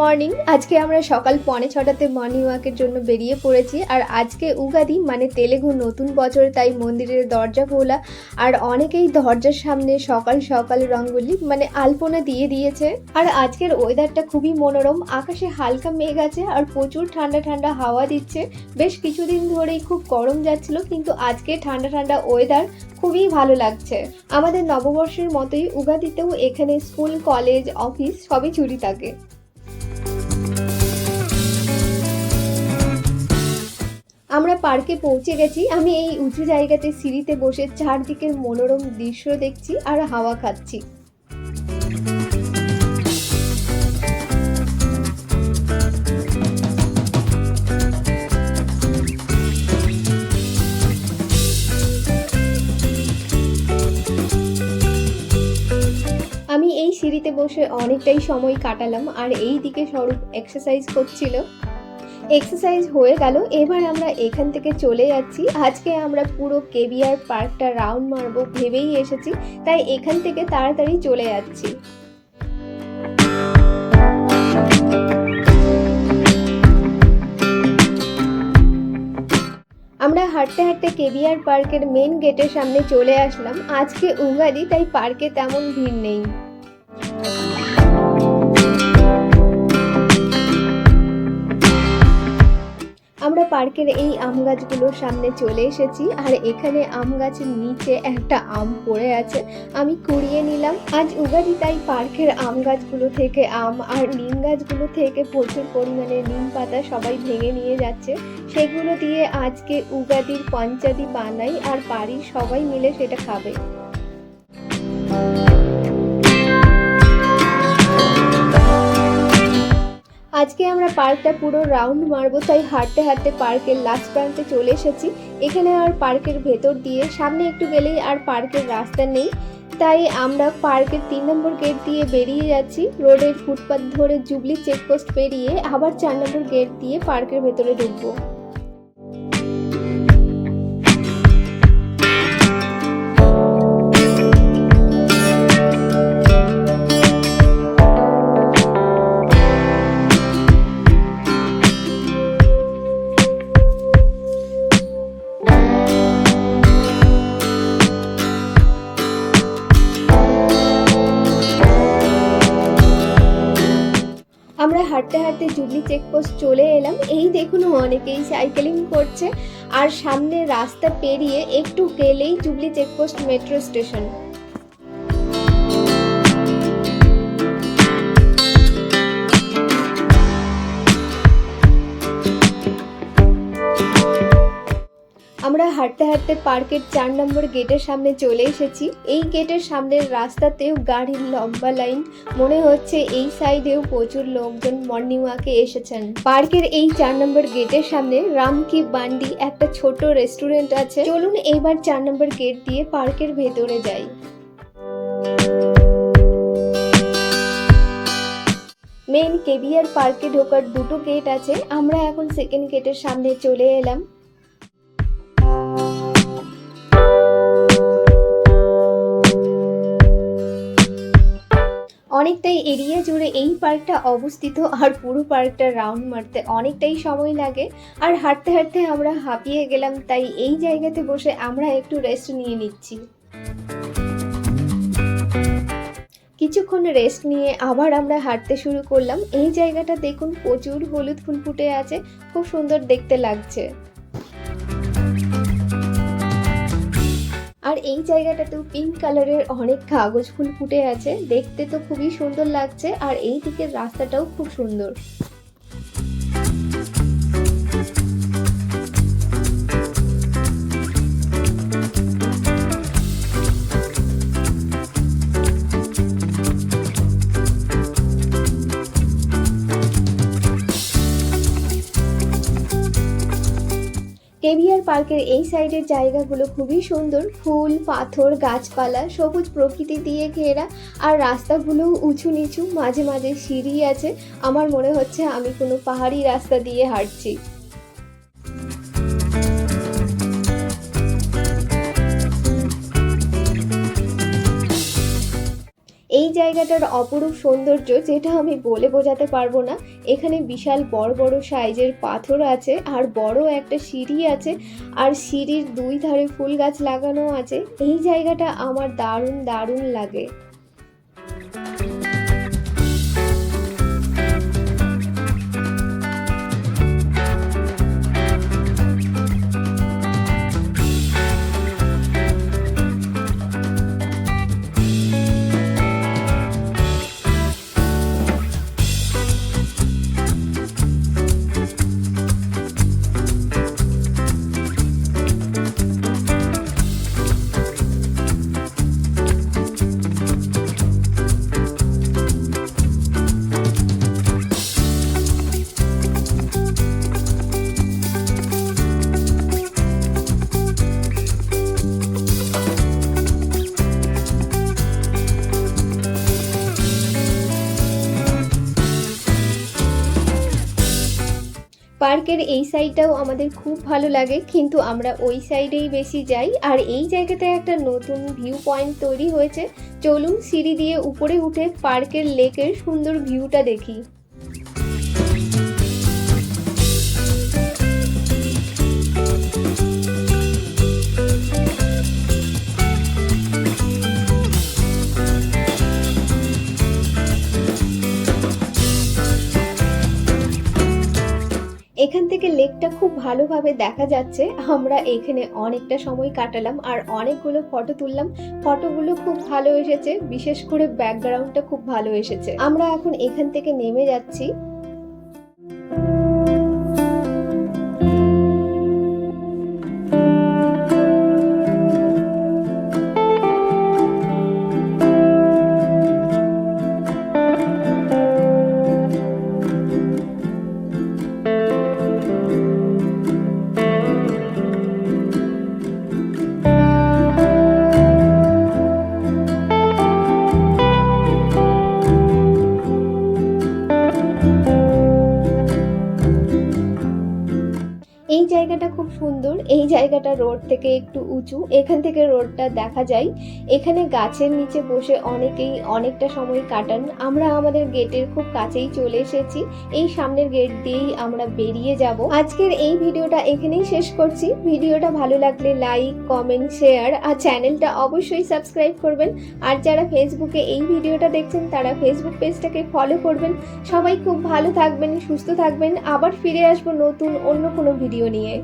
Morning. আজকে আমরা সকাল পৌনে ছটাতে মর্নিং ওয়াকের জন্য বেরিয়ে পড়েছি। আর আজকে উগাদি মানে তেলেগু নতুন বছর, তাই মন্দিরের দরজা খোলা। আর অনেকেই দরজার সামনে সকাল সকাল রঙ্গোলি মানে আলপনা দিয়ে দিয়েছে। আর আজকের ওয়েদারটা খুবই মনোরম। আকাশে হালকা মেঘ আছে আর প্রচুর ঠান্ডা ঠান্ডা হাওয়া দিচ্ছে। বেশ কিছুদিন ধরেই খুব গরম যাচ্ছিল, কিন্তু আজকে ঠান্ডা ঠান্ডা ওয়েদার খুবই ভালো লাগছে। আমাদের নববর্ষের মতোই উগাদিতেও এখানে স্কুল, কলেজ, অফিস সবই ছুটি থাকে। আমরা পার্কে পৌঁছে গেছি। আমি এই উঁচু জায়গাতে সিঁড়িতে বসে চারদিকের মনোরম দৃশ্য দেখছি আর হাওয়া খাচ্ছি। আমি এই সিঁড়িতে বসে অনেকটাই সময় কাটালাম আর এই দিকে স্বরূপ এক্সারসাইজ করছিল। এক্সারসাইজ হয়ে গেল। এবার আমরা এখান থেকে চলে যাচ্ছি। আজকে আমরা পুরো কেবিআর পার্কটা রাউন্ড মারবো, ভেবেই এসেছি। তাই এখান থেকে তাড়াতাড়ি চলে যাচ্ছি। আমরা হাঁটতে হাঁটতে কেবিআর পার্কের মেন গেটের সামনে চলে আসলাম। আজকে উগাদি তাই পার্কে তেমন ভিড় নেই। পার্কের এই আম গাছগুলোর সামনে চলে এসেছি, আর এখানে আম গাছের নিচে একটা আম পড়ে আছে, আমি কুড়িয়ে নিলাম। আজ উগাদি তাই পার্কের আম গাছগুলো থেকে আম আর নিম গাছগুলো থেকে প্রচুর পরিমাণে নিম পাতা সবাই ভেঙে নিয়ে যাচ্ছে। সেগুলো দিয়ে আজকে উগাদির পঞ্চাদি বানাই, আর বাড়ির সবাই মিলে সেটা খাবে। আজকে আমরা পার্কটা পুরো রাউন্ড মারবো, তাই হাঁটতে হাঁটতে পার্কের লাস্ট প্রান্তে চলে এসেছি। এখানে আর পার্কের ভেতর দিয়ে, সামনে একটু গেলেই আর পার্কের রাস্তা নেই। তাই আমরা পার্কের তিন নম্বর গেট দিয়ে বেরিয়ে যাচ্ছি। রোডের ফুটপাথ ধরে জুবলি চেকপোস্ট পেরিয়ে আবার চার নম্বর গেট দিয়ে পার্কের ভেতরে ঢুকবো। হাঁটতে হাঁটতে জুবলি চেকপোস্ট চলে এলাম। এই দেখুন, অনেকেই সাইকেলিং করছে। আর সামনে রাস্তা পেরিয়ে একটু গেলেই জুবলি চেকপোস্ট মেট্রো স্টেশন আমরা হাঁটতে হাঁটতে পার্কের চার নম্বর গেটের সামনে চলে এসেছি। এই গেটের সামনের রাস্তাতেও গাড়ির লম্বা লাইন। মনে হচ্ছে এই সাইডেও প্রচুর লোকজন মর্নিং ওয়াকে এসেছেন। পার্কের এই চার নম্বর গেটের সামনে রামকি বান্ডি একটা ছোট রেস্টুরেন্ট আছে। চলুন এইবার চার নম্বর গেট দিয়ে পার্কের ভেতরে যাই। মেন কেবিআর পার্কে ঢোকার দুটো গেট আছে। আমরা এখন সেকেন্ড গেটের সামনে চলে এলাম। অনেকটাই এরিয়া জুড়ে এই পার্কটা অবস্থিত আর পুরো পার্কটা রাউন্ড মারতে অনেকটাই সময় লাগে। আর হাঁটতে হাঁটতে আমরা হাঁপিয়ে গেলাম, তাই এই জায়গাতে বসে আমরা একটু রেস্ট নিয়ে নিচ্ছি। কিছুক্ষণ রেস্ট নিয়ে আবার আমরা হাঁটতে শুরু করলাম। এই জায়গাটা দেখুন প্রচুর হলুদ ফুল ফুটে আছে, খুব সুন্দর দেখতে লাগছে। আর এই জায়গাটাতেও পিঙ্ক কালারের অনেক কাগজ ফুল ফুটে আছে। দেখতে তো খুবই সুন্দর লাগছে, আর এই দিকের রাস্তাটাও খুব সুন্দর। কেভিআর পার্কের এই সাইডের জায়গাগুলো খুবই সুন্দর। ফুল, পাথর, গাছপালা, সবুজ প্রকৃতি দিয়ে ঘেরা আর রাস্তাগুলোও উঁচু নিচু, মাঝে মাঝে সিঁড়ি আছে। আমার মনে হচ্ছে আমি কোনো পাহাড়ি রাস্তা দিয়ে হাঁটছি। জায়গাটার অপরূপ সৌন্দর্য যেটা আমি বলে বোঝাতে পারব না। এখানে বিশাল বড় বড় সাইজের পাথর আছে আর বড় একটা সিঁড়ি আছে আর সিঁড়ির দুই ধারে ফুল গাছ লাগানো আছে। এই জায়গাটা আমার দারুণ দারুণ লাগে। পার্কের এই সাইডটাও আমাদের খুব ভালো লাগে, কিন্তু আমরা ওই সাইডেই বেশি যাই। আর এই জায়গাতে একটা নতুন ভিউ পয়েন্ট তৈরি হয়েছে। চলুন সিঁড়ি দিয়ে উপরে উঠে পার্কের লেকের সুন্দর ভিউটা দেখি। এখান থেকে লেকটা খুব ভালোভাবে দেখা যাচ্ছে। আমরা এখানে অনেকটা সময় কাটালাম আর অনেকগুলো ফটো তুললাম। ফটোগুলো খুব ভালো এসেছে, বিশেষ করে ব্যাকগ্রাউন্ডটা খুব ভালো এসেছে। আমরা এখন এখান থেকে নেমে যাচ্ছি। খুব সুন্দর। এই জায়গাটা রোড থেকে একটু উঁচু। এখান থেকে রোডটা দেখা যায়। এখানে গাছের নিচে বসে অনেকেই অনেকটা সময় কাটান। আমরা আমাদের গেটের খুব কাছেই চলে এসেছি। এই সামনের গেট দিয়েই আমরা বেরিয়ে যাব। আজকের এই ভিডিওটা এখানেই শেষ করছি। ভিডিওটা ভালো লাগলে লাইক, কমেন্ট, শেয়ার আর চ্যানেলটা অবশ্যই সাবস্ক্রাইব করবেন। আর যারা ফেসবুকে এই ভিডিওটা দেখছেন, তারা ফেসবুক পেজটাকে ফলো করবেন। সবাই খুব ভালো থাকবেন, সুস্থ থাকবেন। আবার ফিরে আসব নতুন, অন্য কোনো ভিডিও নিয়ে।